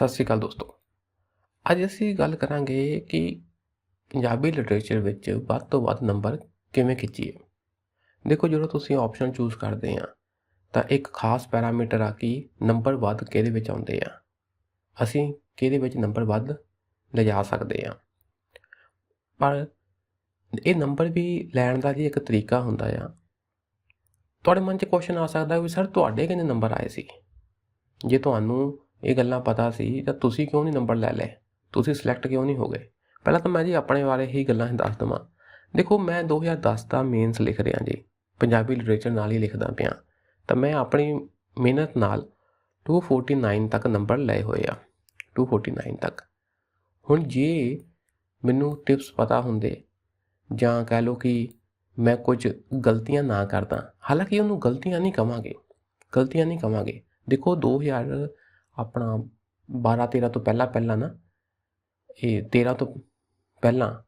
ਸਤਿ ਸ਼੍ਰੀ ਅਕਾਲ ਦੋਸਤੋ। ਅੱਜ ਅਸੀਂ ਗੱਲ ਕਰਾਂਗੇ ਕਿ ਪੰਜਾਬੀ ਲਿਟਰੇਚਰ ਵਿੱਚ ਵੱਧ ਤੋਂ ਵੱਧ ਨੰਬਰ ਕਿਵੇਂ ਖਿੱਚੀਏ। ਦੇਖੋ, ਜਦੋਂ ਤੁਸੀਂ ਆਪਸ਼ਨ ਚੂਜ਼ ਕਰਦੇ ਆ, ਤਾਂ ਇੱਕ ਖਾਸ ਪੈਰਾਮੀਟਰ ਆ ਕਿ ਨੰਬਰ ਵੱਧ ਕਿਹਦੇ ਵਿੱਚ ਆਉਂਦੇ ਆ। ਅਸੀਂ ਕਿਹਦੇ ਵਿੱਚ ਨੰਬਰ ਵੱਧ ਲਿਜਾ ਸਕਦੇ ਆ। ਪਰ ਇਹ ਨੰਬਰ ਵੀ ਲੈਣ ਦਾ ਜੀ ਇੱਕ ਤਰੀਕਾ ਹੁੰਦਾ ਆ। ਤੁਹਾਡੇ ਮਨ 'ਚ ਕੁਐਸਚਨ ਆ ਸਕਦਾ ਵੀ ਸਰ ਤੁਹਾਡੇ ਕਿੰਨੇ ਨੰਬਰ ਆਏ ਸੀ? ਜੇ ਤੁਹਾਨੂੰ ਇਹ ਗੱਲਾਂ ਪਤਾ ਸੀ, ਤਾਂ ਤੁਸੀਂ ਕਿਉਂ ਨਹੀਂ ਨੰਬਰ ਲੈ ਲਏ? ਤੁਸੀਂ ਸਿਲੈਕਟ ਕਿਉਂ ਨਹੀਂ ਹੋ ਗਏ? ਪਹਿਲਾਂ ਤਾਂ ਮੈਂ ਜੀ ਆਪਣੇ ਬਾਰੇ ਹੀ ਗੱਲਾਂ ਦੱਸ ਦਵਾਂ। ਦੇਖੋ, ਮੈਂ 2010 ਦਾ ਮੇਨਸ ਲਿਖ ਰਿਹਾ ਜੀ, ਪੰਜਾਬੀ ਲਿਟਰੇਚਰ ਨਾਲ ਹੀ ਲਿਖਦਾ ਪਿਆ। ਤਾਂ ਮੈਂ ਆਪਣੀ ਮਿਹਨਤ ਨਾਲ 249 ਤੱਕ ਨੰਬਰ ਲਏ ਹੋਏ ਆ 249 ਤੱਕ। ਹੁਣ ਜੇ ਮੈਨੂੰ ਟਿਪਸ ਪਤਾ ਹੁੰਦੇ, ਜਾਂ ਕਹਿ ਲਓ ਕਿ ਮੈਂ ਕੁਝ ਗਲਤੀਆਂ ਨਾ ਕਰਦਾ, ਹਾਲਾਂਕਿ ਉਹਨੂੰ ਗਲਤੀਆਂ ਨਹੀਂ ਕਵਾਂਗੇ, ਗਲਤੀਆਂ ਨਹੀਂ ਕਵਾਂਗੇ। ਦੇਖੋ 2000 ਆਪਣਾ 12 13 ਤੋਂ ਪਹਿਲਾਂ ਪਹਿਲਾਂ ਨਾ, ਇਹ 13 ਤੋਂ ਪਹਿਲਾਂ,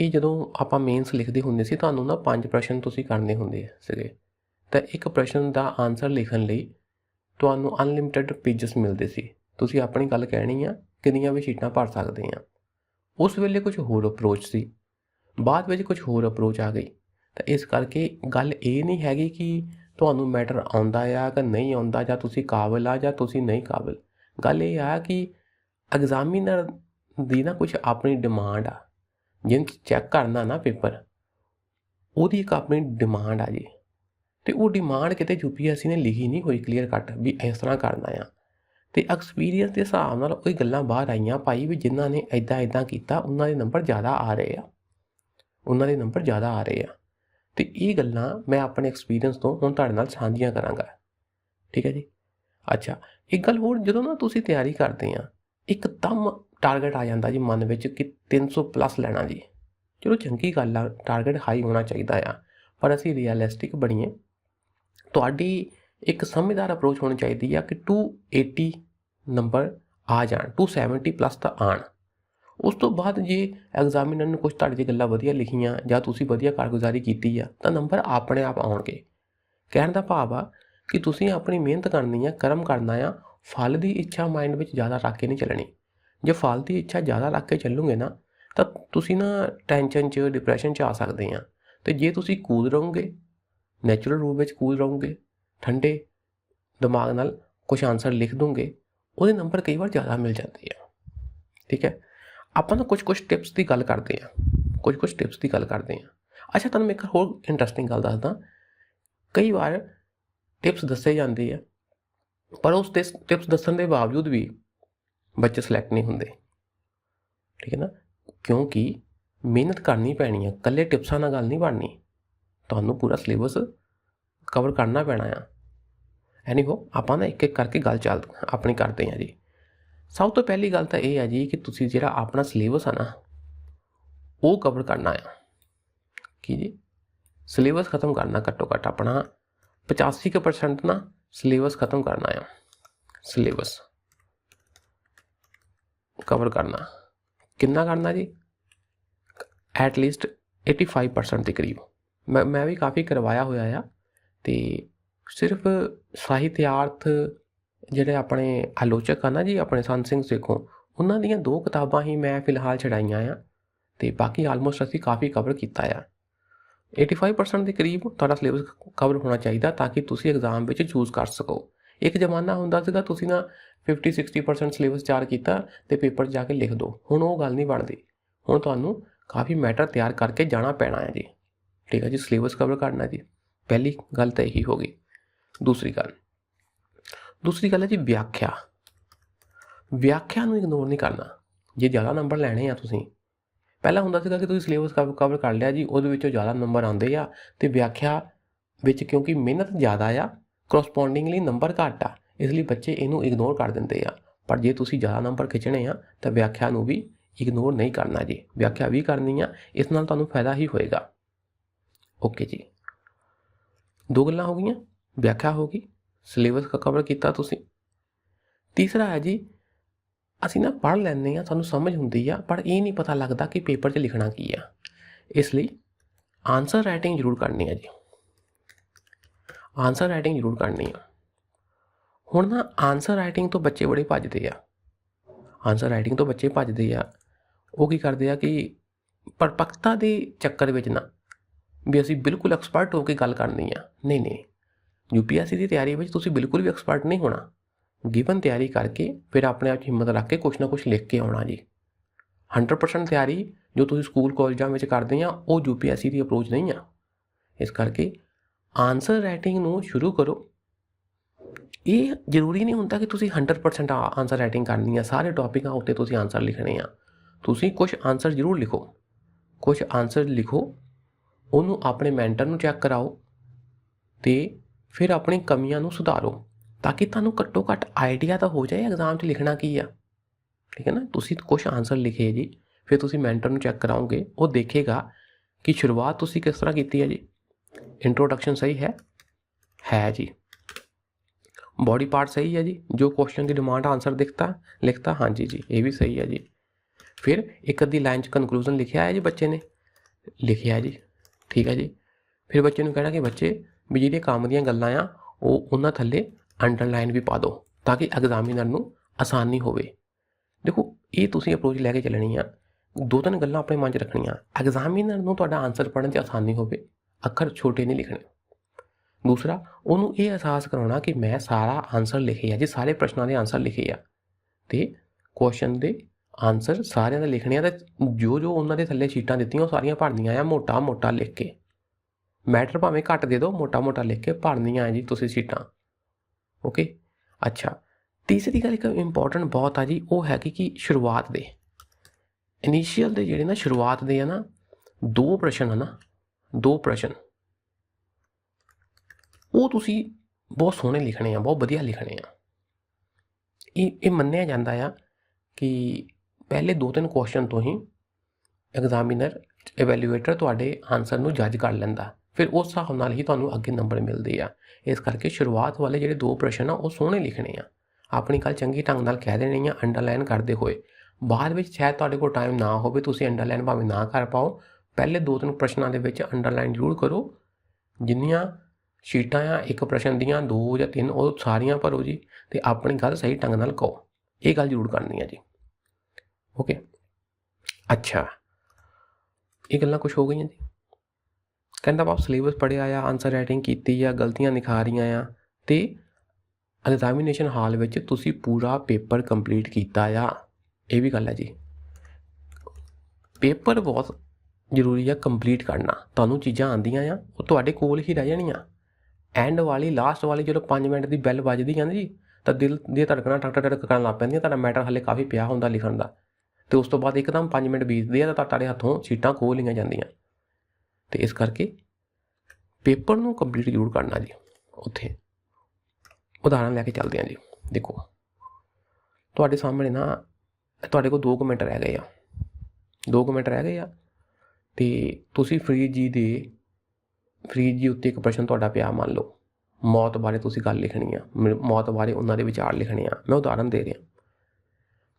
ਇਹ ਜਦੋਂ ਆਪਾਂ ਮੇਨਸ ਲਿਖਦੇ ਹੁੰਦੇ ਸੀ, ਤੁਹਾਨੂੰ ਨਾ ਪੰਜ ਪ੍ਰਸ਼ਨ ਤੁਸੀਂ ਕਰਨੇ ਹੁੰਦੇ ਸੀਗੇ। ਤਾਂ ਇੱਕ ਪ੍ਰਸ਼ਨ ਦਾ ਆਨਸਰ ਲਿਖਣ ਲਈ ਤੁਹਾਨੂੰ ਅਨਲਿਮਿਟਿਡ ਪੇजेस ਮਿਲਦੇ ਸੀ। ਤੁਸੀਂ ਆਪਣੀ ਗੱਲ ਕਹਿਣੀ ਆ, ਕਿੰਨੀਆਂ ਵੀ ਸ਼ੀਟਾਂ ਭਰ ਸਕਦੇ ਆ। ਉਸ ਵੇਲੇ ਕੁਝ ਹੋਰ ਅਪਰੋਚ ਸੀ। ਬਾਅਦ ਵਿੱਚ ਕੁਝ ਹੋਰ ਅਪਰੋਚ ਆ ਗਈ। ਤਾਂ ਇਸ ਕਰਕੇ ਗੱਲ ਇਹ ਨਹੀਂ ਹੈਗੀ ਕਿ ਤੁਹਾਨੂੰ ਮੈਟਰ ਆਉਂਦਾ ਆ ਕਿ ਨਹੀਂ ਆਉਂਦਾ ਜਾਂ ਤੁਸੀਂ ਕਾਬਲ ਆ ਜਾਂ ਤੁਸੀਂ ਨਹੀਂ ਕਾਬਿਲ। ਗੱਲ ਇਹ ਆ ਕਿ ਐਗਜ਼ਾਮੀਨਰ ਦੀ ਨਾ ਕੁਝ ਆਪਣੀ ਡਿਮਾਂਡ ਆ। ਜਿਹਨ ਚੈੱਕ ਕਰਨਾ ਨਾ ਪੇਪਰ ਉਹਦੀ ਇੱਕ ਆਪਣੀ ਡਿਮਾਂਡ ਆ ਜੀ। ਤੇ ਉਹ ਡਿਮਾਂਡ ਕਿਤੇ ਯੂਪੀਐਸਸੀ ਨੇ ਲਿਖੀ ਨਹੀਂ ਹੋਈ ਕਲੀਅਰ ਕੱਟ ਵੀ ਇਸ ਤਰ੍ਹਾਂ ਕਰਨਾ ਆ। ਤੇ ਐਕਸਪੀਰੀਅੰਸ ਦੇ ਹਿਸਾਬ ਨਾਲ ਕੋਈ ਗੱਲਾਂ ਬਾਹਰ ਆਈਆਂ ਭਾਈ ਵੀ ਜਿਨ੍ਹਾਂ ਨੇ ਐਦਾਂ ਐਦਾਂ ਕੀਤਾ, ਉਹਨਾਂ ਦੇ ਨੰਬਰ ਜ਼ਿਆਦਾ ਆ ਰਹੇ ਆ। ਉਹਨਾਂ ਦੇ ਨੰਬਰ ਜ਼ਿਆਦਾ ਆ ਰਹੇ ਆ। ਤੇ ਇਹ ਗੱਲਾਂ ਮੈਂ ਆਪਣੇ ਐਕਸਪੀਰੀਅੰਸ ਤੋਂ ਹੁਣ ਤੁਹਾਡੇ ਨਾਲ ਸਾਂਝੀਆਂ ਕਰਾਂਗਾ। ਠੀਕ ਹੈ ਜੀ? ਅੱਛਾ, ਇੱਕ ਗੱਲ ਹੋਰ, ਜਦੋਂ ਨਾ ਤੁਸੀਂ ਤਿਆਰੀ ਕਰਦੇ ਆ ਇੱਕਦਮ ਟਾਰਗੇਟ ਆ ਜਾਂਦਾ ਜੀ ਮਨ ਵਿੱਚ ਕਿ 300 ਪਲੱਸ ਲੈਣਾ ਜੀ। ਚਲੋ ਚੰਗੀ ਗੱਲ ਆ ਟਾਰਗੇਟ ਹਾਈ ਹੋਣਾ ਚਾਹੀਦਾ ਆ, ਪਰ ਅਸੀਂ ਰੀਅਲਿਸਟਿਕ ਬਣੀਏ। ਤੁਹਾਡੀ ਇੱਕ ਸਮਝਦਾਰ ਅਪਰੋਚ ਹੋਣੀ ਚਾਹੀਦੀ ਆ ਕਿ 280 ਨੰਬਰ ਆ ਜਾਣ 270 ਪਲੱਸ ਤਾਂ ਆਣ। ਉਸ ਤੋਂ ਬਾਅਦ ਜੇ ਐਗਜ਼ਾਮੀਨਰ ਨੂੰ ਕੁਝ ਤੁਹਾਡੇ 'ਚ ਗੱਲਾਂ ਵਧੀਆ ਲਿਖੀਆਂ ਜਾਂ ਤੁਸੀਂ ਵਧੀਆ ਕਾਰਗੁਜ਼ਾਰੀ ਕੀਤੀ ਆ, ਤਾਂ ਨੰਬਰ ਆਪਣੇ ਆਪ ਆਉਣਗੇ। ਕਹਿਣ ਦਾ ਭਾਵ ਆ ਕਿ ਤੁਸੀਂ ਆਪਣੀ ਮਿਹਨਤ ਕਰਨੀ ਆ, ਕਰਮ ਕਰਨਾ ਆ, ਫਲ ਦੀ ਇੱਛਾ ਮਾਈਂਡ ਵਿੱਚ ਜ਼ਿਆਦਾ ਰੱਖ ਕੇ ਨਹੀਂ ਚੱਲਣੀ। ਜੇ ਫਲ ਦੀ ਇੱਛਾ ਜ਼ਿਆਦਾ ਰੱਖ ਕੇ ਚੱਲੋਗੇ ਨਾ, ਤਾਂ ਤੁਸੀਂ ਨਾ ਟੈਨਸ਼ਨ 'ਚ ਡਿਪਰੈਸ਼ਨ 'ਚ ਆ ਸਕਦੇ ਆ। ਤੇ ਜੇ ਤੁਸੀਂ ਕੂਲ ਰਹੋਗੇ ਨੈਚੁਰਲ ਰੂਪ ਵਿੱਚ ਕੂਲ ਰਹੋਗੇ, ਠੰਡੇ ਦਿਮਾਗ ਨਾਲ ਕੁਝ ਆਨਸਰ ਲਿਖ ਦੋਗੇ, ਉਹਦੇ ਨੰਬਰ ਕਈ ਵਾਰ ਜ਼ਿਆਦਾ ਮਿਲ ਜਾਂਦੇ ਆ। ਠੀਕ ਹੈ? ਆਪਾਂ ਨਾ ਕੁਝ ਕੁਝ ਟਿਪਸ ਦੀ ਗੱਲ ਕਰਦੇ ਆ ਕੁਝ ਕੁਝ ਟਿਪਸ ਦੀ ਗੱਲ ਕਰਦੇ ਆ ਅੱਛਾ, ਤੁਹਾਨੂੰ ਮੈਂ ਇੱਕ ਹੋਰ ਇੰਟਰਸਟਿੰਗ ਗੱਲ ਦੱਸਦਾ। ਕਈ ਵਾਰ ਟਿਪਸ ਦੱਸੇ ਜਾਂਦੇ ਆ, ਪਰ ਉਸ ਟਿਪਸ ਦੱਸਣ ਦੇ ਬਾਵਜੂਦ ਵੀ ਬੱਚੇ ਸਿਲੈਕਟ ਨਹੀਂ ਹੁੰਦੇ। ਠੀਕ ਹੈ ਨਾ? ਕਿਉਂਕਿ ਮਿਹਨਤ ਕਰਨੀ ਪੈਣੀ ਆ। ਕੱਲੇ ਟਿਪਸਾਂ ਨਾਲ ਗੱਲ ਨਹੀਂ ਬਣਨੀ। ਤੁਹਾਨੂੰ ਪੂਰਾ ਸਿਲੇਬਸ ਕਵਰ ਕਰਨਾ ਪੈਣਾ ਆ। ਐਨੀ ਹੋ ਆਪਾਂ ਨਾ ਇੱਕ ਇੱਕ ਕਰਕੇ ਗੱਲ ਚੱਲ, ਆਪਣੀ ਕਰਦੇ ਆ ਜੀ। ਸਭ ਤੋਂ ਪਹਿਲੀ ਗੱਲ ਤਾਂ ਇਹ ਆ ਜੀ ਕਿ ਤੁਸੀਂ ਜਿਹੜਾ ਆਪਣਾ ਸਿਲੇਬਸ ਆ ਨਾ, ਉਹ ਕਵਰ ਕਰਨਾ ਆ। ਕੀ ਜੀ? ਸਿਲੇਬਸ ਖਤਮ ਕਰਨਾ ਘੱਟੋ ਘੱਟ ਆਪਣਾ 85% ਨਾ ਸਿਲੇਬਸ ਖਤਮ ਕਰਨਾ ਆ। ਸਿਲੇਬਸ ਕਵਰ ਕਰਨਾ। ਕਿੰਨਾ ਕਰਨਾ ਜੀ? ਐਟ ਲੀਸਟ 85% ਦੇ ਕਰੀਬ। ਮੈਂ ਮੈਂ ਵੀ ਕਾਫੀ ਕਰਵਾਇਆ ਹੋਇਆ ਆ, ਤੇ ਸਿਰਫ ਸਾਹਿਤਿਆਰਥ ਜਿਹੜੇ ਆਪਣੇ ਆਲੋਚਕ ਆ ਨਾ ਜੀ, ਆਪਣੇ ਸੰਤ ਸਿੰਘ ਸੇਖੋਂ, ਉਹਨਾਂ ਦੀਆਂ ਦੋ ਕਿਤਾਬਾਂ ਹੀ ਮੈਂ ਫਿਲਹਾਲ ਛਡਾਈਆਂ ਆ ਤੇ ਬਾਕੀ ਆਲਮੋਸਟ ਅਸੀਂ ਕਾਫੀ ਕਵਰ ਕੀਤਾ ਆ। 85% ਦੇ ਕਰੀਬ ਤੁਹਾਡਾ ਸਿਲੇਬਸ ਕਵਰ ਹੋਣਾ ਚਾਹੀਦਾ ਤਾਂ ਕਿ ਤੁਸੀਂ ਐਗਜ਼ਾਮ ਵਿੱਚ ਚੂਜ਼ ਕਰ ਸਕੋ। ਇੱਕ ਜ਼ਮਾਨਾ ਹੁੰਦਾ ਸੀਗਾ ਤੁਸੀਂ ਨਾ 50 60% ਸਿਲੇਬਸ ਤਿਆਰ ਕੀਤਾ ਤੇ ਪੇਪਰ 'ਚ ਜਾ ਕੇ ਲਿਖ ਦਿਓ ਹੁਣ ਉਹ ਗੱਲ ਨਹੀਂ ਬਣਦੀ। ਹੁਣ ਤੁਹਾਨੂੰ ਕਾਫੀ ਮੈਟਰ ਤਿਆਰ ਕਰਕੇ ਜਾਣਾ ਪੈਣਾ ਹੈ ਜੀ। ਠੀਕ ਹੈ ਜੀ ਸਿਲੇਬਸ ਕਵਰ ਕਰਨਾ ਜੀ। ਪਹਿਲੀ ਗੱਲ ਤਾਂ ਇਹੀ ਹੋ ਗਈ। ਦੂਸਰੀ ਗੱਲ ਦੂਸਰੀ ਗੱਲ ਹੈ ਜੀ ਵਿਆਖਿਆ। ਵਿਆਖਿਆ ਨੂੰ ਇਗਨੋਰ ਨਹੀਂ ਕਰਨਾ। ਜੇ ਜ਼ਿਆਦਾ ਨੰਬਰ ਲੈਣੇ ਆ ਤੁਸੀਂ, ਪਹਿਲਾਂ ਹੁੰਦਾ ਸੀਗਾ ਕਿ ਤੁਸੀਂ ਸਿਲੇਬਸ ਕਵਰ ਕਰ ਲਿਆ ਜੀ, ਉਹਦੇ ਵਿੱਚੋਂ ਜ਼ਿਆਦਾ ਨੰਬਰ ਆਉਂਦੇ ਆ ਤੇ ਵਿਆਖਿਆ ਵਿੱਚ ਕਿਉਂਕਿ ਮਿਹਨਤ ਜ਼ਿਆਦਾ ਆ ਕਰਸਪੋਂਡਿੰਗਲੀ ਨੰਬਰ ਘੱਟ ਆ, ਇਸ ਲਈ ਬੱਚੇ ਇਹਨੂੰ ਇਗਨੋਰ ਕਰ ਦਿੰਦੇ ਆ। ਪਰ ਜੇ ਤੁਸੀਂ ਜ਼ਿਆਦਾ ਨੰਬਰ ਖਿੱਚਣੇ ਆ, ਤਾਂ ਵਿਆਖਿਆ ਨੂੰ ਵੀ ਇਗਨੋਰ ਨਹੀਂ ਕਰਨਾ ਜੀ। ਵਿਆਖਿਆ ਵੀ ਕਰਨੀ ਆ, ਇਸ ਨਾਲ ਤੁਹਾਨੂੰ ਫਾਇਦਾ ਹੀ ਹੋਏਗਾ। ਓਕੇ ਜੀ। ਦੋ ਗੱਲਾਂ ਹੋ ਗਈਆਂ। ਵਿਆਖਿਆ ਹੋ ਗਈ। ਸਿਲੇਬਸ ਕਵਰ ਕੀਤਾ ਤੁਸੀਂ? ਤੀਸਰਾ ਹੈ ਜੀ, ਅਸੀਂ ਨਾ ਪੜ੍ਹ ਲੈਂਦੇ ਆ ਸਾਨੂੰ ਸਮਝ ਹੁੰਦੀ ਆ, ਪਰ ਇਹ ਨਹੀਂ ਪਤਾ ਲੱਗਦਾ ਕਿ ਪੇਪਰ 'ਚ ਲਿਖਣਾ ਕੀ ਆ। ਇਸ ਲਈ ਆਨਸਰ ਰਾਈਟਿੰਗ ਜ਼ਰੂਰ ਕਰਨੀ ਆ ਜੀ। ਆਨਸਰ ਰਾਈਟਿੰਗ ਜ਼ਰੂਰ ਕਰਨੀ ਆ। ਹੁਣ ਨਾ ਆਨਸਰ ਰਾਈਟਿੰਗ ਤੋਂ ਬੱਚੇ ਬੜੇ ਭੱਜਦੇ ਆ। ਆਨਸਰ ਰਾਈਟਿੰਗ ਤੋਂ ਬੱਚੇ ਭੱਜਦੇ ਆ, ਉਹ ਕੀ ਕਰਦੇ ਆ ਕਿ ਪਰਪੱਕਤਾ ਦੇ ਚੱਕਰ ਵਿੱਚ ਨਾ ਵੀ ਅਸੀਂ ਬਿਲਕੁਲ ਐਕਸਪਰਟ ਹੋ ਕੇ ਗੱਲ ਕਰਨੀ ਆ। ਨਹੀਂ ਨਹੀਂ ਯੂਪੀਐਸਸੀ ਦੀ ਤਿਆਰੀ ਵਿੱਚ ਤੁਸੀਂ ਬਿਲਕੁਲ ਵੀ ਐਕਸਪਰਟ ਨਹੀਂ ਹੋਣਾ। ਗਿਵਨ ਤਿਆਰੀ ਕਰਕੇ ਫਿਰ ਆਪਣੇ ਆਪ 'ਚ ਹਿੰਮਤ ਰੱਖ ਕੇ ਕੁਛ ਨਾ ਕੁਛ ਲਿਖ ਕੇ ਆਉਣਾ ਜੀ। 100% ਤਿਆਰੀ ਜੋ ਤੁਸੀਂ ਸਕੂਲ ਕਾਲਜਾਂ ਵਿੱਚ ਕਰਦੇ ਆ, ਉਹ ਯੂਪੀਐਸਸੀ ਦੀ ਅਪਰੋਚ ਨਹੀਂ ਆ। ਇਸ ਕਰਕੇ ਆਨਸਰ ਰਾਈਟਿੰਗ ਨੂੰ ਸ਼ੁਰੂ ਕਰੋ। ਇਹ ਜ਼ਰੂਰੀ ਨਹੀਂ ਹੁੰਦਾ ਕਿ ਤੁਸੀਂ 100% ਆਨਸਰ ਰਾਈਟਿੰਗ ਕਰਨੀ ਆ, ਸਾਰੇ ਟੌਪਿਕਾਂ ਉੱਤੇ ਤੁਸੀਂ ਆਨਸਰ ਲਿਖਣੇ ਆ। ਤੁਸੀਂ ਕੁਝ ਆਨਸਰ ਜ਼ਰੂਰ ਲਿਖੋ। ਕੁਝ ਆਨਸਰ ਲਿਖੋ, ਉਹਨੂੰ ਆਪਣੇ ਮੈਂਟਰ ਨੂੰ ਚੈੱਕ ਕਰਾਓ ਤੇ ਫਿਰ ਆਪਣੀ ਕਮੀਆਂ ਨੂੰ ਸੁਧਾਰੋ ਤਾਂ ਕਿ ਤੁਹਾਨੂੰ ਘੱਟੋ ਘੱਟ ਆਈਡੀਆ ਤਾਂ ਹੋ ਜਾਏ ਐਗਜ਼ਾਮ 'ਚ ਲਿਖਣਾ ਕੀ ਆ। ਠੀਕ ਹੈ ਨਾ? ਤੁਸੀਂ ਕੁਝ ਆਨਸਰ ਲਿਖੇ ਜੀ, ਫਿਰ ਤੁਸੀਂ ਮੈਂਟਰ ਨੂੰ ਚੈੱਕ ਕਰਾਓਗੇ, ਉਹ ਦੇਖੇਗਾ ਕਿ ਸ਼ੁਰੂਆਤ ਤੁਸੀਂ ਕਿਸ ਤਰ੍ਹਾਂ ਕੀਤੀ ਹੈ ਜੀ। ਇੰਟਰੋਡਕਸ਼ਨ ਸਹੀ ਹੈ? ਹੈ ਜੀ। ਬੋਡੀ ਪਾਰਟ ਸਹੀ ਹੈ ਜੀ? ਜੋ ਕੁਐਸਚਨ ਦੀ ਡਿਮਾਂਡ ਆਨਸਰ ਦਿਖਤਾ, ਲਿਖਤਾ, ਹਾਂਜੀ ਜੀ, ਇਹ ਵੀ ਸਹੀ ਹੈ ਜੀ। ਫਿਰ ਇੱਕ ਅੱਧੀ ਲਾਈਨ 'ਚ ਕਨਕਲੂਜਨ ਲਿਖਿਆ ਹੈ ਜੀ ਬੱਚੇ ਨੇ? ਲਿਖਿਆ ਜੀ। ਠੀਕ ਹੈ ਜੀ। ਫਿਰ ਬੱਚੇ ਨੂੰ ਕਹਿਣਾ ਕਿ ਬੱਚੇ ਵੀ ਜਿਹੜੀਆਂ ਕੰਮ ਦੀਆਂ ਗੱਲਾਂ ਆ, ਉਹ ਉਹਨਾਂ ਥੱਲੇ ਅੰਡਰਲਾਈਨ ਵੀ ਪਾ ਦਿਓ ਤਾਂ ਕਿ ਐਗਜ਼ਾਮੀਨਰ ਨੂੰ ਆਸਾਨੀ ਹੋਵੇ। ਦੇਖੋ, ਇਹ ਤੁਸੀਂ ਅਪਰੋਚ ਲੈ ਕੇ ਚੱਲਣੀ ਆ। ਦੋ ਤਿੰਨ ਗੱਲਾਂ ਆਪਣੇ ਮਨ 'ਚ ਰੱਖਣੀਆਂ। ਐਗਜ਼ਾਮੀਨਰ ਨੂੰ ਤੁਹਾਡਾ ਆਨਸਰ ਪੜ੍ਹਨ 'ਚ ਆਸਾਨੀ ਹੋਵੇ। ਅੱਖਰ ਛੋਟੇ ਨਹੀਂ ਲਿਖਣੇ। ਦੂਸਰਾ, ਉਹਨੂੰ ਇਹ ਅਹਿਸਾਸ ਕਰਾਉਣਾ ਕਿ ਮੈਂ ਸਾਰਾ ਆਨਸਰ ਲਿਖਿਆ ਜੀ ਸਾਰੇ ਪ੍ਰਸ਼ਨਾਂ ਦੇ ਆਨਸਰ ਲਿਖੇ ਆ। ਤੇ ਕੁਐਸਚਨ ਦੇ ਆਨਸਰ ਸਾਰਿਆਂ ਦੇ ਲਿਖਣੇ ਆ ਤੇ ਜੋ ਜੋ ਉਹਨਾਂ ਦੇ ਥੱਲੇ ਸ਼ੀਟਾਂ ਦਿੱਤੀਆਂ, ਉਹ ਸਾਰੀਆਂ ਭਰਨੀਆਂ ਆ ਮੋਟਾ ਮੋਟਾ ਲਿਖ ਕੇ। ਮੈਟਰ ਭਾਵੇਂ ਘੱਟ ਦੇ ਦਿਓ ਮੋਟਾ ਮੋਟਾ ਲਿਖ ਕੇ ਭਰਨੀਆਂ ਆ ਜੀ ਤੁਸੀਂ ਸ਼ੀਟਾਂ। ਓਕੇ ਅੱਛਾ। ਤੀਸਰੀ ਗੱਲ ਇੱਕ ਇੰਪੋਰਟੈਂਟ ਬਹੁਤ ਆ ਜੀ, ਉਹ ਹੈ ਕਿ ਕਿ ਸ਼ੁਰੂਆਤ ਦੇ। ਇਨੀਸ਼ੀਅਲ ਦੇ ਜਿਹੜੇ ਨਾ ਸ਼ੁਰੂਆਤ ਦੇ ਆ ਨਾ, ਦੋ ਪ੍ਰਸ਼ਨ ਹਨ ਨਾ, ਦੋ ਪ੍ਰਸ਼ਨ। ਉਹ ਤੁਸੀਂ ਬਹੁਤ ਸੋਹਣੇ ਲਿਖਣੇ ਆ, ਬਹੁਤ ਵਧੀਆ ਲਿਖਣੇ ਆ। ਇਹ ਇਹ ਮੰਨਿਆ ਜਾਂਦਾ ਆ ਕਿ ਪਹਿਲੇ ਦੋ ਤਿੰਨ ਕੁਐਸਚਨ ਤੋਂ ਹੀ ਐਗਜ਼ਾਮੀਨਰ ਇਵੈਲੂਏਟਰ ਤੁਹਾਡੇ ਆਨਸਰ ਨੂੰ ਜੱਜ ਕਰ ਲੈਂਦਾ। ਫਿਰ ਉਸ ਹਿਸਾਬ ਨਾਲ ਹੀ ਤੁਹਾਨੂੰ ਅੱਗੇ ਨੰਬਰ ਮਿਲਦੇ ਆ। ਇਸ ਕਰਕੇ ਸ਼ੁਰੂਆਤ ਵਾਲੇ ਜਿਹੜੇ ਦੋ ਪ੍ਰਸ਼ਨ ਆ, ਉਹ ਸੋਹਣੇ ਲਿਖਣੇ ਆ। ਆਪਣੀ ਗੱਲ ਚੰਗੀ ਢੰਗ ਨਾਲ ਕਹਿ ਦੇਣੀ ਆ ਅੰਡਰਲਾਈਨ ਕਰਦੇ ਹੋਏ। ਬਾਅਦ ਵਿੱਚ ਸ਼ਾਇਦ ਤੁਹਾਡੇ ਕੋਲ ਟਾਈਮ ਨਾ ਹੋਵੇ, ਤੁਸੀਂ ਅੰਡਰਲਾਈਨ ਭਾਵੇਂ ਨਾ ਕਰ ਪਾਓ। ਪਹਿਲੇ ਦੋ ਤਿੰਨ ਪ੍ਰਸ਼ਨਾਂ ਦੇ ਵਿੱਚ ਅੰਡਰਲਾਈਨ ਜ਼ਰੂਰ ਕਰੋ। ਜਿੰਨੀਆਂ ਸ਼ੀਟਾਂ ਆ, ਇੱਕ ਪ੍ਰਸ਼ਨ ਦੀਆਂ, ਦੋ ਜਾਂ ਤਿੰਨ, ਉਹ ਸਾਰੀਆਂ ਭਰੋ ਜੀ ਤੇ ਆਪਣੀ ਗੱਲ ਸਹੀ ਢੰਗ ਨਾਲ ਕਹੋ। ਇਹ ਗੱਲ ਜ਼ਰੂਰ ਕਰਨੀ ਆ ਜੀ। ਓਕੇ ਅੱਛਾ। ਇਹ ਗੱਲਾਂ ਕੁਝ ਹੋ ਗਈਆਂ ਜੀ? ਕਹਿੰਦਾ ਬਾਪ ਸਿਲੇਬਸ ਪੜਿਆ ਆ ਆਨਸਰ ਰਾਈਟਿੰਗ ਕੀਤੀ ਆ, ਗਲਤੀਆਂ ਨਿਖਾ ਰਹੀਆਂ ਆ। ਤੇ ਐਗਜ਼ਾਮੀਨੇਸ਼ਨ ਹਾਲ ਵਿੱਚ ਤੁਸੀਂ ਪੂਰਾ ਪੇਪਰ ਕੰਪਲੀਟ ਕੀਤਾ ਆ। ਇਹ ਵੀ ਗੱਲ ਹੈ ਜੀ। ਪੇਪਰ ਬਹੁਤ ਜ਼ਰੂਰੀ ਆ ਕੰਪਲੀਟ ਕਰਨਾ। ਤੁਹਾਨੂੰ ਚੀਜ਼ਾਂ ਆਉਂਦੀਆਂ ਆ, ਉਹ ਤੁਹਾਡੇ ਕੋਲ ਹੀ ਰਹਿ ਜਾਣੀਆਂ। ਐਂਡ ਵਾਲੀ ਲਾਸਟ ਵਾਲੀ ਜਦੋਂ 5 ਮਿੰਟ ਦੀ ਬੈਲ ਵੱਜਦੀ ਆ ਜੀ, ਤਾਂ ਦਿਲ ਦੀ ਧੜਕਣਾ ਟਕ ਟਕ ਕਰਨ ਲੱਗ ਪੈਂਦੀਆਂ, ਤੁਹਾਡਾ ਮੈਟਰ ਹਲੇ ਕਾਫੀ ਪਿਆ ਹੁੰਦਾ ਲਿਖਣ ਦਾ। ਤੇ ਉਸ ਤੋਂ ਬਾਅਦ ਇੱਕਦਮ 5 ਮਿੰਟ ਬੀਤਦੇ ਆ ਤਾਂ ਤੁਹਾਡੇ ਹੱਥੋਂ ਸੀਟਾਂ ਖੋਹ ਲਈਆਂ ਜਾਂਦੀਆਂ। ਤੇ ਇਸ ਕਰਕੇ ਪੇਪਰ ਨੂੰ ਕੰਪਲੀਟ ਜ਼ਰੂਰ ਕਰਨਾ ਜੀ, ਉੱਥੇ। ਉਦਾਹਰਨ ਲੈ ਕੇ ਚੱਲਦੇ ਹਾਂ ਜੀ, ਦੇਖੋ। ਤੁਹਾਡੇ ਸਾਹਮਣੇ ਨਾ, ਤੁਹਾਡੇ ਕੋਲ 2 ਮਿੰਟ ਰਹਿ ਗਏ ਆ। 2 ਮਿੰਟ ਰਹਿ ਗਏ ਆ ਤੇ ਤੁਸੀਂ ਫਰੀਦ ਜੀ ਦੇ, ਫਰੀਦ ਜੀ ਉੱਤੇ ਇੱਕ ਪ੍ਰਸ਼ਨ ਤੁਹਾਡਾ ਪਿਆ, ਮੰਨ ਲਓ। ਮੌਤ ਬਾਰੇ ਤੁਸੀਂ ਗੱਲ ਲਿਖਣੀ ਆ ਮ- ਮੌਤ ਬਾਰੇ ਉਹਨਾਂ ਦੇ ਵਿਚਾਰ ਲਿਖਣੇ ਆ। ਮੈਂ ਉਦਾਹਰਨ ਦੇ ਰਿਹਾ।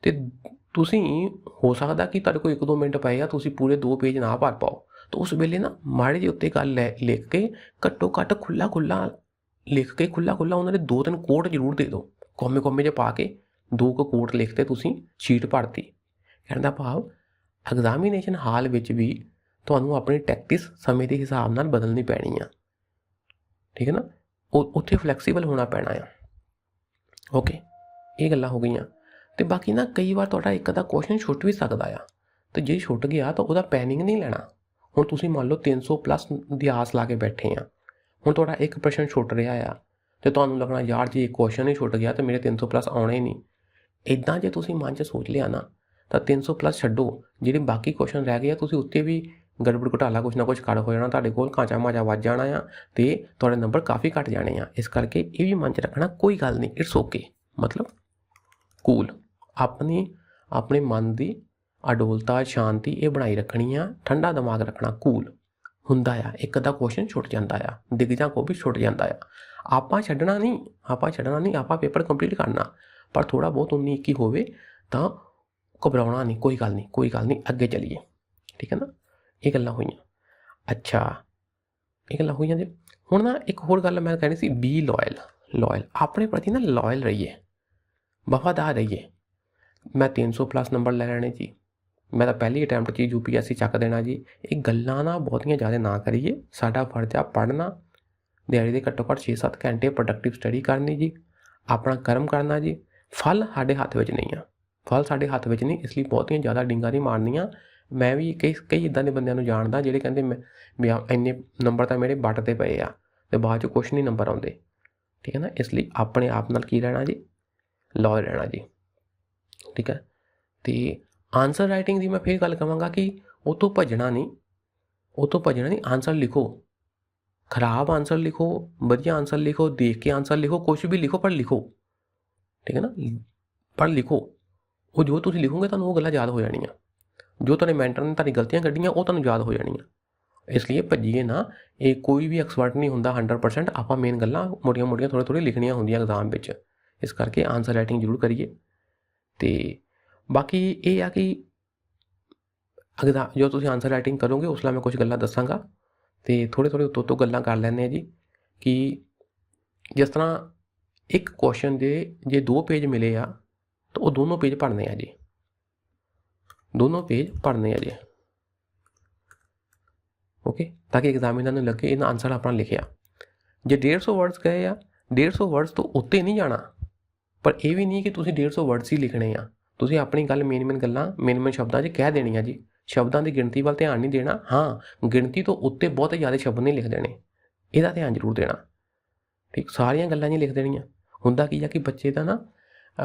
ਤੇ ਤੁਸੀਂ, ਹੋ ਸਕਦਾ ਕਿ ਤੁਹਾਡੇ ਕੋਲ 1-2 ਮਿੰਟ ਪਏ ਆ, ਤੁਸੀਂ ਪੂਰੇ 2 ਪੇਜ ਨਾ ਭਰ ਪਾਓ। ਤਾਂ ਉਸ ਵੇਲੇ ਨਾ ਮਾੜੇ ਦੇ ਉੱਤੇ ਗੱਲ ਲੈ- ਲਿਖ ਕੇ ਘੱਟੋ ਘੱਟ ਖੁੱਲਾ ਖੁੱਲਾ ਲਿਖ ਕੇ ਖੁੱਲਾ ਖੁੱਲਾ ਉਹਨਾਂ ਦੇ ਦੋ ਤਿੰਨ ਕੋਟ ਜ਼ਰੂਰ ਦੇ ਦਿਓ। ਕੋਮੇ ਕੋਮੇ 'ਚ ਪਾ ਕੇ ਦੋ ਕੁ ਕੋਟ ਲਿਖ ਕੇ ਤੁਸੀਂ ਸ਼ੀਟ ਭਰਤੀ। ਕਹਿਣ ਦਾ ਭਾਵ ਐਗਜ਼ਾਮੀਨੇਸ਼ਨ ਹਾਲ ਵਿੱਚ ਵੀ ਤੁਹਾਨੂੰ ਆਪਣੀ ਟੈਕਟਿਸ ਸਮੇਂ ਦੇ ਹਿਸਾਬ ਨਾਲ ਬਦਲਣੀ ਪੈਣੀ ਆ। ਠੀਕ ਹੈ ਨਾ? ਉੱਥੇ ਫਲੈਕਸੀਬਲ ਹੋਣਾ ਪੈਣਾ ਆ। ਓਕੇ ਇਹ ਗੱਲਾਂ ਹੋ ਗਈਆਂ। ਤੇ ਬਾਕੀ ਨਾ ਕਈ ਵਾਰ ਤੁਹਾਡਾ ਇੱਕ ਅੱਧਾ ਕੁਐਸਚਨ ਛੁੱਟ ਵੀ ਸਕਦਾ ਆ। ਤੇ ਜੇ ਛੁੱਟ ਗਿਆ ਤਾਂ ਉਹਦਾ ਪੈਨਿੰਗ ਨਹੀਂ ਲੈਣਾ। ਹੁਣ ਤੁਸੀਂ ਮੰਨ ਲਓ 300 ਪਲੱਸ ਦੀ ਆਸ ਲਾ ਕੇ ਬੈਠੇ ਆ। ਹੁਣ ਤੁਹਾਡਾ ਇੱਕ ਪ੍ਰਸ਼ਨ ਛੁੱਟ ਰਿਹਾ ਆ ਤੇ ਤੁਹਾਨੂੰ ਲੱਗਣਾ, ਯਾਰ ਜੇ, ਇਹ ਕੁਐਸਚਨ ਹੀ ਛੁੱਟ ਗਿਆ ਤੇ ਮੇਰੇ 300 ਪਲੱਸ ਆਉਣੇ ਹੀ ਨਹੀਂ। ਇਦਾਂ ਜੇ ਤੁਸੀਂ ਮਨ 'ਚ ਸੋਚ ਲਿਆ ਨਾ, ਤਾਂ 300 ਪਲੱਸ ਛੱਡੋ। ਜਿਹੜੇ ਬਾਕੀ ਕੁਐਸਚਨ ਰਹਿ ਗਏ ਆ, ਤੁਸੀਂ ਉੱਤੇ ਵੀ ਗੜਬੜ ਘੁਟਾਲਾ ਕੁਛ ਨਾ ਕੁਛ ਕਰ ਹੋ ਜਾਣਾ, ਤੁਹਾਡੇ ਕੋਲ ਕਾਂਚਾ ਮਾਜਾ ਵੱਜ ਜਾਣਾ ਆ ਤੇ ਤੁਹਾਡੇ ਨੰਬਰ ਕਾਫੀ ਘਟ ਜਾਣੇ ਆ। ਇਸ ਕਰਕੇ ਇਹ ਵੀ ਮਨ 'ਚ ਰੱਖਣਾ, ਕੋਈ ਗੱਲ ਨਹੀਂ ਇਟਸ ਓਕੇ ਮਤਲਬ ਕੂਲ ਆਪਣੀ, ਆਪਣੇ ਮਨ ਦੀ ਅਡੋਲਤਾ, ਸ਼ਾਂਤੀ ਇਹ ਬਣਾਈ ਰੱਖਣੀ ਆ ਠੰਡਾ ਦਿਮਾਗ ਰੱਖਣਾ ਕੂਲ ਹੁੰਦਾ ਆ। ਇੱਕ ਅੱਧਾ ਕੁਐਸਚਨ ਛੁੱਟ ਜਾਂਦਾ ਆ, ਦਿਗਜਾਂ ਕੋ ਵੀ ਛੁੱਟ ਜਾਂਦਾ ਆ। ਆਪਾਂ ਛੱਡਣਾ ਨਹੀਂ, ਆਪਾਂ ਛੱਡਣਾ ਨਹੀਂ, ਆਪਾਂ ਪੇਪਰ ਕੰਪਲੀਟ ਕਰਨਾ। ਪਰ ਥੋੜਾ ਬਹੁਤ 19 21 ਹੋਵੇ ਤਾਂ ਘਬਰਾਉਣਾ ਨਹੀਂ, ਕੋਈ ਗੱਲ ਨਹੀਂ, ਕੋਈ ਗੱਲ ਨਹੀਂ, ਅੱਗੇ ਚਲੀਏ। ਠੀਕ ਹੈ ਨਾ? ਇਹ ਗੱਲਾਂ ਹੋਈਆਂ। ਅੱਛਾ, ਇਹ ਗੱਲਾਂ ਹੋਈਆਂ ਜੀ। ਹੁਣ ਨਾ ਇੱਕ ਹੋਰ ਗੱਲ ਮੈਂ ਕਹਿਣੀ ਸੀ ਬੀ ਲਾਇਲ ਲਾਇਲ ਆਪਣੇ ਪ੍ਰਤੀ ਨਾ ਲਾਇਲ ਰਹੀਏ, ਵਫਾਦਾਰ ਰਹੀਏ। ਮੈਂ 300 ਪਲੱਸ ਨੰਬਰ ਲੈ ਲੈਣੇ ਜੀ। ਮੈਂ ਤਾਂ ਪਹਿਲੀ ਅਟੈਂਪਟ 'ਚ ਯੂਪੀਐਸਸੀ ਚੱਕ ਦੇਣਾ ਜੀ। ਇਹ ਗੱਲਾਂ ਨਾ ਬਹੁਤੀਆਂ ਜ਼ਿਆਦਾ ਨਾ ਕਰੀਏ। ਸਾਡਾ ਫਰਜ਼ ਆ ਪੜ੍ਹਨਾ। ਦਿਹਾੜੀ ਦੇ ਘੱਟੋ ਘੱਟ 6-7 ਘੰਟੇ ਪ੍ਰੋਡਕਟਿਵ ਸਟੱਡੀ ਕਰਨੀ ਜੀ। ਆਪਣਾ ਕਰਮ ਕਰਨਾ ਜੀ। ਫਲ ਸਾਡੇ ਹੱਥ ਵਿੱਚ ਨਹੀਂ ਆ। ਫਲ ਸਾਡੇ ਹੱਥ ਵਿੱਚ ਨਹੀਂ, ਇਸ ਲਈ ਬਹੁਤੀਆਂ ਜ਼ਿਆਦਾ ਡਿੰਗਾਂ ਨਹੀਂ ਮਾਰਨੀਆਂ ਮੈਂ ਵੀ ਕਈ ਕਈ ਇਦਾਂ ਦੇ ਬੰਦਿਆਂ ਨੂੰ ਜਾਣਦਾ ਜਿਹੜੇ ਕਹਿੰਦੇ ਮੈਂ ਇੰਨੇ ਨੰਬਰ ਤਾਂ ਮੇਰੇ ਬੱਟ ਤੇ ਪਏ ਆ ਤੇ ਬਾਅਦ ਚ ਕੁਛ ਨਹੀਂ ਨੰਬਰ ਆਉਂਦੇ। ਠੀਕ ਹੈ ਨਾ? ਇਸ ਲਈ ਆਪਣੇ ਆਪ ਨਾਲ ਕੀ ਰਹਿਣਾ ਜੀ? ਲॉ ਰਹਿਣਾ ਜੀ। ਠੀਕ ਹੈ? ਤੇ ਆਨਸਰ ਰਾਈਟਿੰਗ ਦੀ ਮੈਂ ਫੇਰ ਗੱਲ ਕਰਾਂਗਾ ਕਿ ਉਹ ਤੋਂ ਭੱਜਣਾ ਨਹੀਂ ਉਹ ਤੋਂ ਭੱਜਣਾ ਨਹੀਂ ਆਨਸਰ ਲਿਖੋ। ਖਰਾਬ ਆਨਸਰ ਲਿਖੋ, ਵਧੀਆ ਆਨਸਰ ਲਿਖੋ, ਦੇਖ ਕੇ ਆਨਸਰ ਲਿਖੋ ਕੁਝ ਵੀ ਲਿਖੋ, ਪਰ ਲਿਖੋ। ਠੀਕ ਹੈ ਨਾ? ਪਰ ਲਿਖੋ। ਉਹ ਜੋ ਤੁਸੀਂ ਲਿਖੋਗੇ ਤੁਹਾਨੂੰ ਉਹ ਗੱਲਾਂ ਯਾਦ ਹੋ ਜਾਣੀਆਂ। ਜੋ ਤੁਹਾਡੇ ਮੈਂਟਰ ਨੇ ਤੁਹਾਡੀ ਗਲਤੀਆਂ ਕੱਢੀਆਂ, ਉਹ ਤੁਹਾਨੂੰ ਯਾਦ ਹੋ ਜਾਣੀਆਂ। ਇਸ ਲਈ ਭੱਜੀਏ ਨਾ, ਇਹ ਕੋਈ ਵੀ ਐਕਸਪਰਟ ਨਹੀਂ ਹੁੰਦਾ 100% ਆਪਾਂ ਮੇਨ ਗੱਲਾਂ ਮੋਟੀਆਂ ਮੋਟੀਆਂ ਥੋੜ੍ਹੇ ਥੋੜ੍ਹੇ ਲਿਖਣੀਆਂ ਹੁੰਦੀਆਂ ਐਗਜ਼ਾਮ ਵਿੱਚ। ਇਸ ਕਰਕੇ ਆਨਸਰ ਰਾਈਟਿੰਗ ਜ਼ਰੂਰ ਕਰੀਏ। ਤੇ ਬਾਕੀ ਇਹ ਆ ਕਿ ਅਗਰ ਜੋ ਤੁਸੀਂ ਆਨਸਰ ਰਾਈਟਿੰਗ ਕਰੋਗੇ, ਉਸ ਲਈ ਮੈਂ ਕੁਝ ਗੱਲਾਂ ਦੱਸਾਂਗਾ ਤੇ ਥੋੜੇ ਥੋੜੇ ਉੱਤੋਂ ਤੋਂ ਗੱਲਾਂ ਕਰ ਲੈਂਦੇ ਆ ਜੀ ਕਿ ਜਿਸ ਤਰ੍ਹਾਂ ਇੱਕ ਕੁਐਸਚਨ ਦੇ ਜੇ ਦੋ ਪੇਜ ਮਿਲੇ ਆ, ਤਾਂ ਉਹ ਦੋਨੋਂ ਪੇਜ ਪੜ੍ਹਨੇ ਆ ਜੀ। ਦੋਨੋਂ ਪੇਜ ਪੜ੍ਹਨੇ ਆ ਜੀ। ਓਕੇ ਤਾਂ ਕਿ ਐਗਜ਼ਾਮੀਨਰ ਨੂੰ ਲੱਗੇ, ਇਹਨਾਂ ਆਨਸਰ ਆਪਣਾ ਲਿਖਿਆ। ਜੇ 150 ਵਰਡਸ ਗਏ ਆ 150 ਵਰਡਸ ਤੋਂ ਉੱਤੇ ਨਹੀਂ ਜਾਣਾ, ਪਰ ਇਹ ਵੀ ਨਹੀਂ ਕਿ ਤੁਸੀਂ 150 ਵਰਡਸ ਹੀ ਲਿਖਣੇ ਆ। ਤੁਸੀਂ ਆਪਣੀ ਗੱਲ ਮੇਨ ਮੇਨ ਗੱਲਾਂ ਮੇਨ ਮੇਨ ਸ਼ਬਦਾਂ 'ਚ ਕਹਿ ਦੇਣੀਆਂ ਜੀ। ਸ਼ਬਦਾਂ ਦੀ ਗਿਣਤੀ ਵੱਲ ਧਿਆਨ ਨਹੀਂ ਦੇਣਾ। ਹਾਂ, ਗਿਣਤੀ ਤੋਂ ਉੱਤੇ ਬਹੁਤ ਜ਼ਿਆਦਾ ਸ਼ਬਦ ਨਹੀਂ ਲਿਖ ਦੇਣੇ। ਇਹਦਾ ਧਿਆਨ ਜ਼ਰੂਰ ਦੇਣਾ। ਠੀਕ, ਸਾਰੀਆਂ ਗੱਲਾਂ ਨਹੀਂ ਲਿਖ ਦੇਣੀਆਂ। ਹੁੰਦਾ ਕੀ ਆ ਕਿ ਬੱਚੇ ਦਾ ਨਾ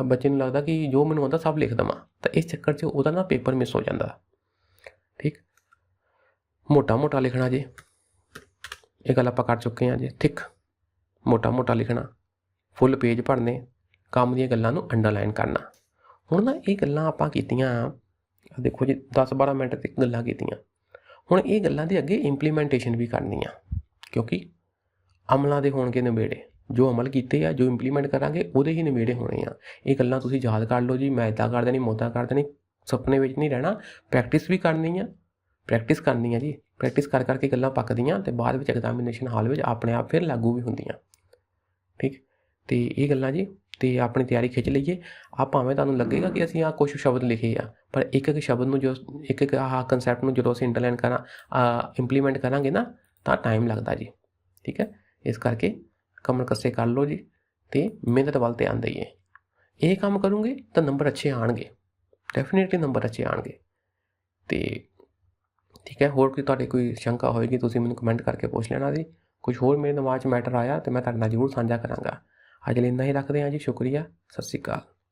ਬੱਚੇ ਨੂੰ ਲੱਗਦਾ ਕਿ ਜੋ ਮੈਨੂੰ ਆਉਂਦਾ ਸਭ ਲਿਖ ਦਵਾਂ। ਤਾਂ ਇਸ ਚੱਕਰ 'ਚ ਉਹਦਾ ਨਾ ਪੇਪਰ ਮਿਸ ਹੋ ਜਾਂਦਾ। ਠੀਕ ਮੋਟਾ ਮੋਟਾ ਲਿਖਣਾ ਜੇ। ਇਹ ਗੱਲ ਆਪਾਂ ਕਰ ਚੁੱਕੇ ਹਾਂ ਜੇ। ਠੀਕ ਮੋਟਾ ਮੋਟਾ ਲਿਖਣਾ। ਫੁੱਲ ਪੇਜ ਭਰਨੇ। ਕੰਮ ਦੀਆਂ ਗੱਲਾਂ ਨੂੰ ਅੰਡਰਲਾਈਨ ਕਰਨਾ। ਹੁਣ ਨਾ ਇਹ ਗੱਲਾਂ ਆਪਾਂ ਕੀਤੀਆਂ ਦੇਖੋ ਜੀ 10-12 ਮਿੰਟ ਤੱਕ ਗੱਲਾਂ ਕੀਤੀਆਂ। ਹੁਣ ਇਹ ਗੱਲਾਂ ਦੇ ਅੱਗੇ ਇੰਪਲੀਮੈਂਟੇਸ਼ਨ ਵੀ ਕਰਨੀ ਆ ਕਿਉਂਕਿ ਅਮਲਾਂ ਦੇ ਹੋਣਗੇ ਨਿਬੇੜੇ। ਜੋ ਅਮਲ ਕੀਤੇ ਆ, ਜੋ ਇੰਪਲੀਮੈਂਟ ਕਰਾਂਗੇ, ਉਹਦੇ ਹੀ ਨਿਬੇੜੇ ਹੋਣੇ ਆ। ਇਹ ਗੱਲਾਂ ਤੁਸੀਂ ਯਾਦ ਕਰ ਲਓ ਜੀ, ਮੈਂ ਇਦਾਂ ਕਰ ਦੇਣੀ ਮੋਦਾ ਕਰ ਦੇਣੀ, ਸੁਪਨੇ ਵਿੱਚ ਨਹੀਂ ਰਹਿਣਾ। ਪ੍ਰੈਕਟਿਸ ਵੀ ਕਰਨੀ ਆ ਪ੍ਰੈਕਟਿਸ ਕਰਨੀ ਆ ਜੀ। ਪ੍ਰੈਕਟਿਸ ਕਰ ਕਰਕੇ ਗੱਲਾਂ ਪੱਕਦੀਆਂ ਤੇ ਬਾਅਦ ਵਿੱਚ ਐਗਜ਼ਾਮੀਨੇਸ਼ਨ ਹਾਲ ਵਿੱਚ ਆਪਣੇ ਆਪ ਫਿਰ ਲਾਗੂ ਵੀ ਹੁੰਦੀਆਂ। ਠੀਕ? ਤੇ ਇਹ ਗੱਲਾਂ ਜੀ ਤੇ ਆਪਣੀ ਤਿਆਰੀ ਖਿੱਚ ਲਈਏ। ਆ ਭਾਵੇਂ ਤੁਹਾਨੂੰ ਲੱਗੇਗਾ ਕਿ ਅਸੀਂ ਆ ਕੁਝ ਸ਼ਬਦ ਲਿਖੇ ਆ, ਪਰ ਇੱਕ ਇੱਕ ਸ਼ਬਦ ਨੂੰ ਜੋ ਇੱਕ ਇੱਕ ਆਹ ਕਨਸੈਪਟ ਨੂੰ ਜਦੋਂ ਅਸੀਂ ਇੰਟਰਲਾਈਨ ਕਰਾਂ ਇੰਪਲੀਮੈਂਟ ਕਰਾਂਗੇ ਨਾ, ਤਾਂ ਟਾਈਮ ਲੱਗਦਾ ਜੀ। ਠੀਕ ਹੈ? ਇਸ ਕਰਕੇ ਕਮਰ ਕੱਸੇ ਕਰ ਲਓ ਜੀ ਤੇ ਮਿਹਨਤ ਵੱਲ ਧਿਆਨ ਦਈਏ। ਇਹ ਕੰਮ ਕਰੋਗੇ ਤਾਂ ਨੰਬਰ ਅੱਛੇ ਆਣਗੇ ਡੈਫੀਨਿਟਲੀ ਨੰਬਰ ਅੱਛੇ ਆਣਗੇ ਤੇ ਠੀਕ ਹੈ? ਹੋਰ ਕੋਈ ਤੁਹਾਡੇ ਕੋਈ ਸ਼ੰਕਾ ਹੋਏਗੀ, ਤੁਸੀਂ ਮੈਨੂੰ ਕਮੈਂਟ ਕਰਕੇ ਪੁੱਛ ਲੈਣਾ ਜੀ। ਕੁਝ ਹੋਰ ਮੇਰੇ ਦਿਮਾਗ 'ਚ ਮੈਟਰ ਆਇਆ ਤੇ ਮੈਂ ਤੁਹਾਡੇ ਨਾਲ ਜ਼ਰੂਰ ਸਾਂਝਾ ਕਰਾਂਗਾ। ਅੱਜ ਲਈ ਇੰਨਾ ਹੀ ਰੱਖਦੇ ਹਾਂ ਜੀ ਸ਼ੁਕਰੀਆ ਸਤਿ ਸ਼੍ਰੀ ਅਕਾਲ।